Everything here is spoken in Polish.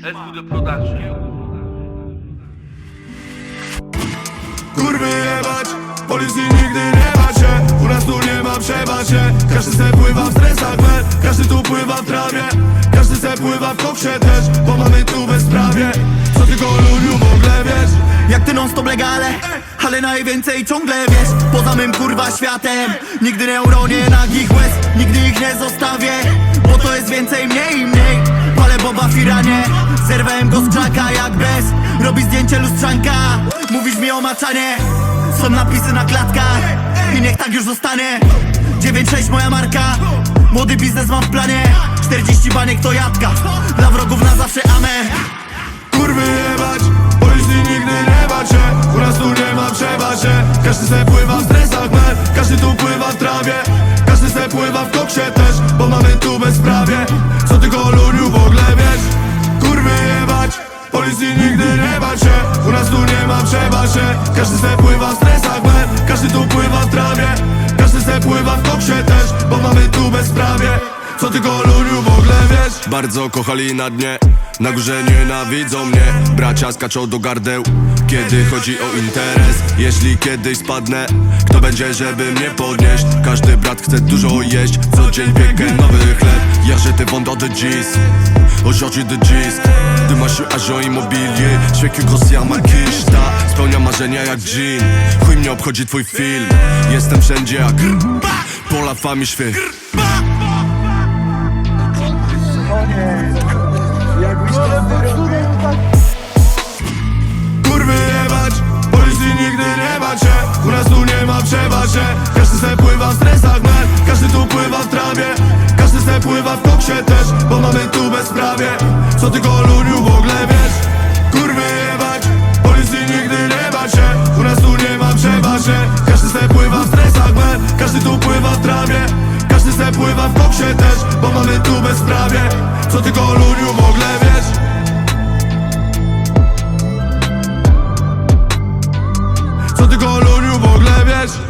Studio Production. Kurwy jebać, policji nigdy nie macie U nas tu nie ma przebacie. Każdy se pływa w stresach men Każdy tu pływa w trawie. Każdy se pływa w koksie też Bo mamy tu bezprawie. Co tylko ludziu w ogóle wiesz? Jak ty non stop legale Ale najwięcej ciągle wiesz Poza mym kurwa światem. Nigdy nie uronię nagich łez Nigdy ich nie zostawię Bo to jest więcej mniej i mniej. Palę boba firanie Zerwałem go z krzaka jak bez. Robi zdjęcie lustrzanka. Mówisz mi o maczanie. Są napisy na klatkach I niech tak już zostanie. 9-6 moja marka. Młody biznes mam w planie. 40 baniek to jadka Dla wrogów na zawsze amen Każdy se pływa w stresach men Każdy tu pływa w trawie. Każdy se pływa w koksie też Bo mamy tu bezprawie. Co tylko ludziu w ogóle wiesz? Kurwy jebać, policji nigdy nie macie U nas tu nie ma przebacie Każdy se pływa w stresach men Każdy tu pływa w trawie. Każdy se pływa w koksie też Bo mamy tu bezprawie. Co ogóle wiesz Bardzo kochali na dnie Na górze nienawidzą mnie. Bracia skaczą do gardeł Kiedy chodzi o interes. Jeśli kiedyś spadnę Kto będzie, żeby mnie podnieść? Każdy brat chce dużo jeść Co dzień piekę nowy chleb Ja że ty wąt de dziś Aujourd'hui de disque De ma je agent immobilier Je fais que grossir ma kiszta Spełnia marzenia jak jean Chuj mnie obchodzi twój film. Jestem wszędzie jak Pour la famille Każdy se pływa w stresach men Każdy tu pływa w trawie. Każdy se pływa w koksie też Bo mamy tu bezprawie. Co tylko ludziu w ogóle wiesz? Kurwy jebać, policji nigdy nie macie U nas tu nie ma przebacie Każdy se pływa w stresach men Każdy tu pływa w trawie. Każdy se pływa w koksie też Bo mamy tu bezprawie. Co tylko ludziu w ogóle wiesz? Co tylko ludziu w ogóle wiesz